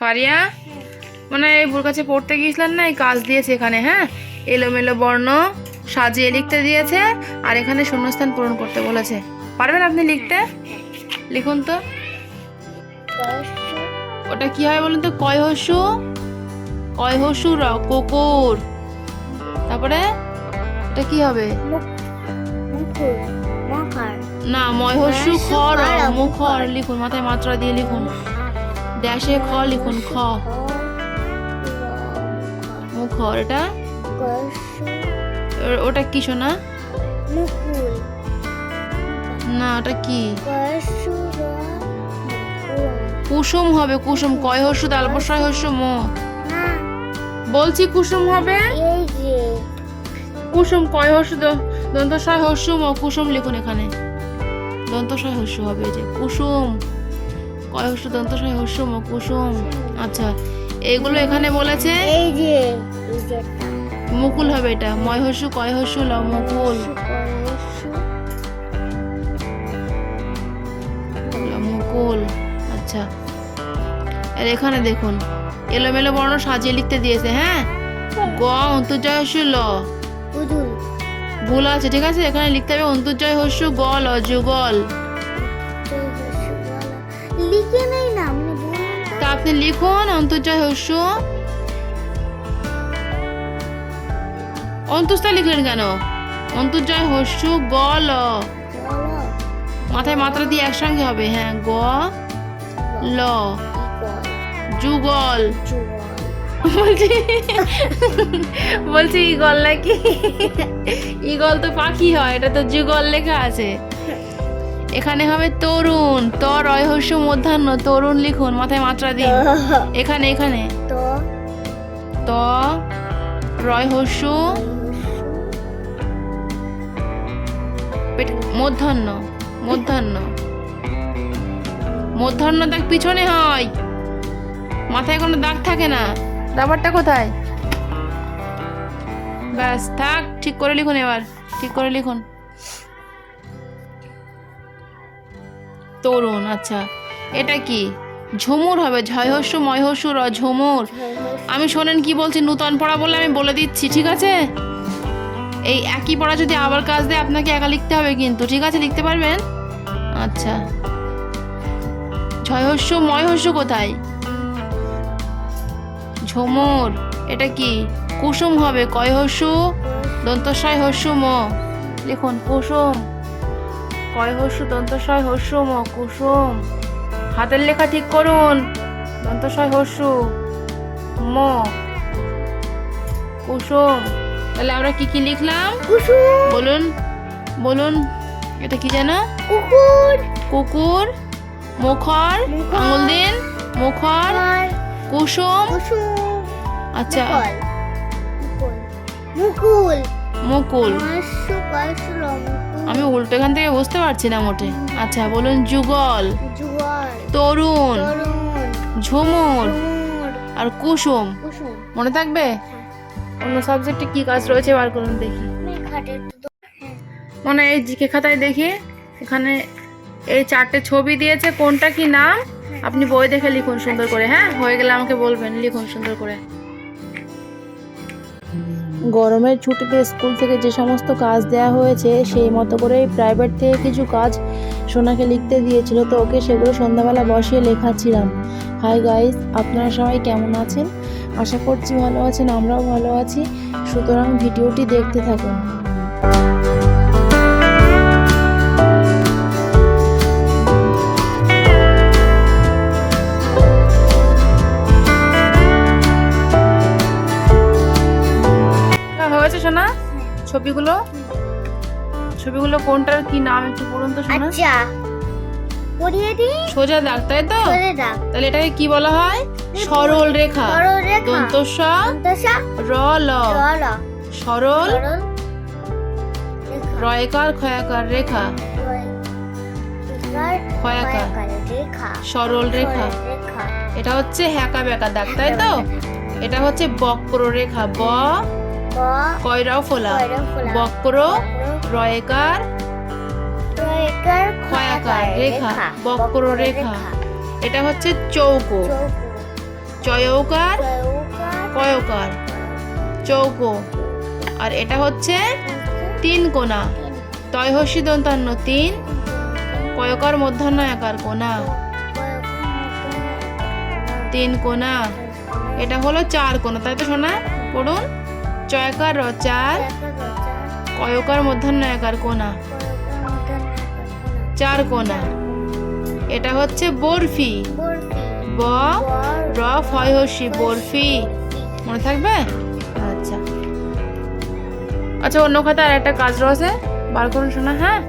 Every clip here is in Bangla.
ফারিয়া? মানে এই বুর কাছে পড়তে গিয়েছিলেন না এই কাজ দিয়েছে এখানে হ্যাঁ? এলোমেলো বর্ণ সাজিয়ে লিখতে দিয়েছে আর এখানে শূন্যস্থান পূরণ করতে বলেছে। পারবেন আপনি লিখতে? লিখুন তো। ওটা কি হয় বলুন তো? কয় হস্যু কয় হস্যু র কুকুর। তারপরে এটা কি হবে? না ময় হস্যু খ র মুখর। লিখুন মাথায় মাত্রা দিয়ে লিখুন। ড্যাশে খ লিখুন খ। মুখর এটা ওটা? কি শোনা? না ওটা কি? কুসুম হবে কুসুম। কয় হস্যু তালবসয় হস্য মো। বলছি কুসুম হবে? কুসুম কয় হস্য দ- দন্তস্বয় হস্য ম। কুসুম লিখুন এখানে। দন্তস্বয় হস্য হবে যে। কুসুম। কয় হস্য দন্তস্বয় কুসুম আচ্ছা এগুলো এখানে বলেছে? এই যে মুকুল হবে এটা। ময় হস্য কয় ল মুকুল। মুকুল। আচ্ছা আর এখানে দেখুন এলোমেলো বর্ণ সাজিয়ে লিখতে দিয়েছে হ্যাঁ? গ অন্তর্জয় হস্য ল ভুল আছে ঠিক আছে? এখানে লিখতে হবে অন্তর্জয় হস্য গ ল যুগল। লিখে নেই না বলুন তো। আপনি লিখুন, অন্তর্জয় হস্য অন্তস্থা লিখলেন কেন? অন্তর্জয় হস্য গ, ল। মাথায় মাত্রা দিয়ে একসঙ্গে হবে হ্যাঁ গ, ল। যুগল। বলছি বলছি ইগল নাকি? ইগল তো পাখি হয়, এটা তো যুগল লেখা আছে। এখানে হবে তরুণ ত রয় হস্য মধ্যাহ্ন তরুণ লিখুন মাথায় মাত্রা দিন। এখানে এখানে। তো। ত রয় হস্য পেট- মধ্যাহ্ন মধ্যাহ্ন। মধ্যাহ্ন দাগ পিছনে হয়। মাথায় কোনো দাগ থাকে না। রাবারটা কোথায়? ব্যাস থাক ঠিক করে লিখুন এবার ঠিক করে লিখুন। তরুণ আচ্ছা এটা কি? ঝুমুর হবে ঝয়হস্য ময়হস্য র ঝুমুর। আমি শোনেন কি বলছি নূতন পড়া বলে আমি বলে দিচ্ছি ঠিক আছে? এই একই পড়া যদি আবার কাজ দেয় আপনাকে একা লিখতে হবে কিন্তু ঠিক আছে লিখতে পারবেন? আচ্ছা। ঝয়হস্য ময়হস্য কোথায়? ঝুমুর এটা কি? কুসুম হবে কয় হস্য দন্তস্বয় হস্য ম। লিখুন কুসুম। কয় হস্য দন্তস্বয় হস্য ম কুসুম। হাতের লেখা ঠিক করুন। দন্তস্বয় হস্য ম কুসুম। তাহলে আমরা কি কি লিখলাম? কুসুম। বলুন বলুন এটা কি যেন? কুকুর। কুকুর মুখর। আঙুল দিন। মুখর কুসুম। কুসুম। আচ্ছা। মুকুল। মুকুল। আমি উল্টো এখান থেকে বুঝতে পারছি না মোটে। আচ্ছা বলুন যুগল, তরুণ, ঝুমুর আর কুসুম। মনে থাকবে? অন্য সাবজেক্টে কি কাজ রয়েছে বার করুন দেখি। মনে এই জিকে খাতায় দেখি, এখানে এই চারটে ছবি দিয়েছে, কোনটা কি নাম? আপনি বই দেখে লিখুন সুন্দর করে হ্যাঁ? হয়ে গেলে আমাকে বলবেন, লিখুন সুন্দর করে। গরমের ছুটিতে স্কুল থেকে যে সমস্ত কাজ দেয়া হয়েছে, সেই মতো করেই প্রাইভেট থেকে কিছু কাজ সোনাকে লিখতে দিয়েছিল। তো ওকে সেগুলো সন্ধ্যাবেলা বসিয়ে লেখাচ্ছিলাম। হাই গাইস আপনারা সবাই কেমন আছেন? আশা করছি ভালো আছেন, আমরাও ভালো আছি। সুতরাং ভিডিওটি দেখতে থাকুন। ছবিগুলো? ছবিগুলো কোনটার কি নাম একটু বলুন তো শোনা আচ্ছা পড়িয়ে দিই? সোজা দাগ তাই তো? তাহলে এটাকে কি বলা হয়? সরল রেখা। সরল রেখা। দন্তস্ব দন্তসা র ল। সরল রয়কার ক্ষয়াকার রেখা। ক্ষয়াকার। রেখা। সরল রেখা সরল রেখা। এটা হচ্ছে হ্যাকা ব্যাকা দাগ তাই তো? এটা হচ্ছে বক্র রেখা। ব ব কয়রাও ফোলা। বক্র রয়কার ক্ষয়াকার রেখা বক্র রেখা। এটা হচ্ছে চৌকো। চয়ৌকার কয়কার চৌকো। আর এটা হচ্ছে তিন কোনা তয় হস্যি দন্তান্ন তিন কয়কার মধ্যাহ্ন একার কোনা তিন কোনা এটা হলো চার কোনা তাই তো শোনা পড়ুন। চয়কার র চার কয়কার মধ্যাহ্ন একার কোনা চার কোনা এটা হচ্ছে বরফি। ব, র ফয় বরফি। মনে থাকবে? আচ্ছা। আচ্ছা অন্য খাতা আর একটা কাজ রয়েছে। বার করুন শোনা হ্যাঁ?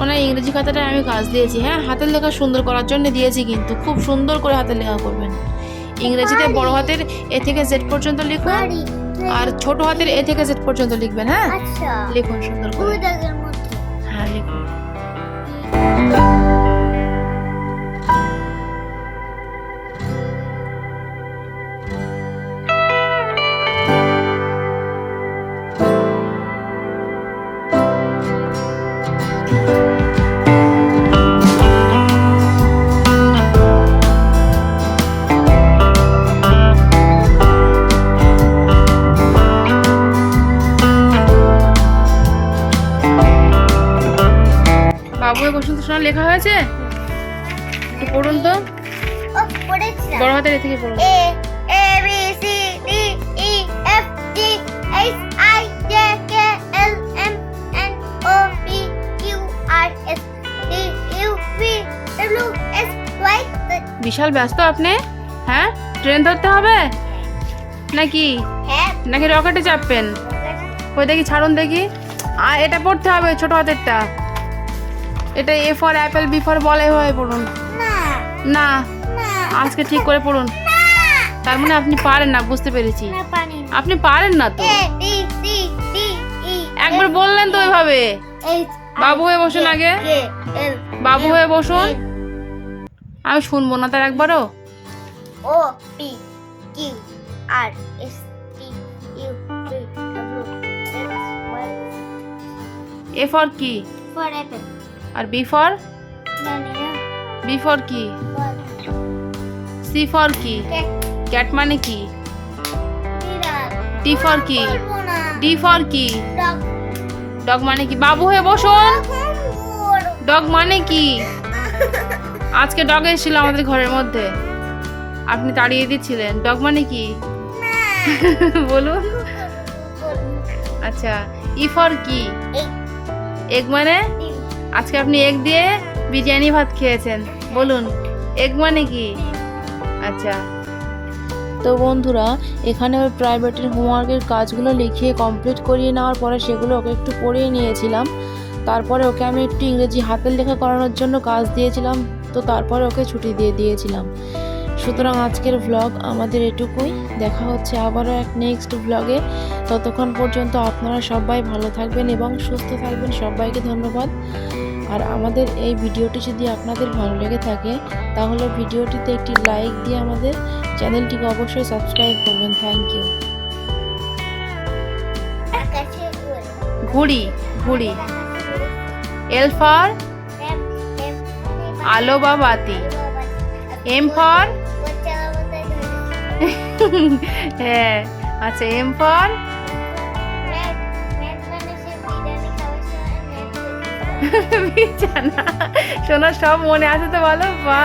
ওনার ইংরেজি খাতাটা আমি কাজ দিয়েছি হ্যাঁ? হাতের লেখা সুন্দর করার জন্য দিয়েছি কিন্তু, খুব সুন্দর করে হাতের লেখা করবেন। ইংরেজিতে বড় হাতের এ থেকে জেড পর্যন্ত লিখুন। আর ছোট হাতের এ থেকে জেড পর্যন্ত লিখবেন হ্যাঁ? আচ্ছা। লিখুন সুন্দর করে। হ্যাঁ লিখুন। সোনা লেখা হয়েছে? একটু পড়ুন তো। বড় হাতের থেকে পড়ুন। Q R S T U V W X Y বিশাল ব্যস্ত আপনি। হ্যাঁ? ট্রেন ধরতে হবে? নাকি? হ্যাঁ। নাকি রকেটে চাপবেন? ওই দেখি ছাড়ুন দেখি। আর এটা পড়তে হবে ছোট হাতেরটা। এটা A for apple B for বলে হয়ে পড়ুন। না। আজকে ঠিক করে পড়ুন। তার মানে আপনি পারেন না বুঝতে পেরেছি। আপনি পারেন না তো। একবার বললেন তো ওইভাবে। বাবু হয়ে বসুন আগে। বাবু হয়ে বসুন। আমি শুনব না তার একবারও। P Q R S T U V W X Y A for কি for apple. আর বি ফর বি ফর কি সি ফর কি. ক্যাট মানে কি। টি ফর কি? ডি ফর কি? ডগ মানে কি? বাবু হয়ে বসুন। ডগ মানে কি? আজকে ডগ এসেছিল আমাদের ঘরের মধ্যে। আপনি তাড়িয়ে দিচ্ছিলেন। ডগ মানে কি। বলুন। আচ্ছা ই ফর কি? এগ মানে। আজকে আপনি এগ দিয়ে বিরিয়ানি ভাত খেয়েছেন। বলুন এগ মানে কি? আচ্ছা। তো বন্ধুরা, এখানে ওই প্রাইভেটের হোমওয়ার্কের কাজগুলো লিখিয়ে কমপ্লিট করিয়ে নেওয়ার পরে সেগুলো ওকে একটু পড়িয়ে নিয়েছিলাম। তারপরে ওকে আমি একটু ইংরেজি হাতের লেখা করানোর জন্য কাজ দিয়েছিলাম। তো তারপরে ওকে ছুটি দিয়ে দিয়েছিলাম। সুতরাং আজকের ভ্লগ আমাদের এটুকুই। দেখা হচ্ছে আবারও এক নেক্সট ভ্লগে ততক্ষণ পর্যন্ত আপনারা সবাই ভালো থাকবেন এবং সুস্থ থাকবেন। সবাইকে ধন্যবাদ। আর আমাদের এই ভিডিওটি যদি আপনাদের ভালো লেগে থাকে তাহলে ভিডিওটিতে একটি লাইক দিয়ে আমাদের চ্যানেলটিকে অবশ্যই সাবস্ক্রাইব করবেন থ্যাংক ইউ ঘুড়ি ঘুড়ি। এল ফর আলো বা বাতি এম ফর। হ্যাঁ আচ্ছা এম ফর বিছানা শোনা সব মনে আছে তো বলো? বা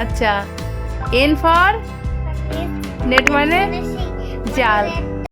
আচ্ছা। এন ফর নেট মানে? জাল।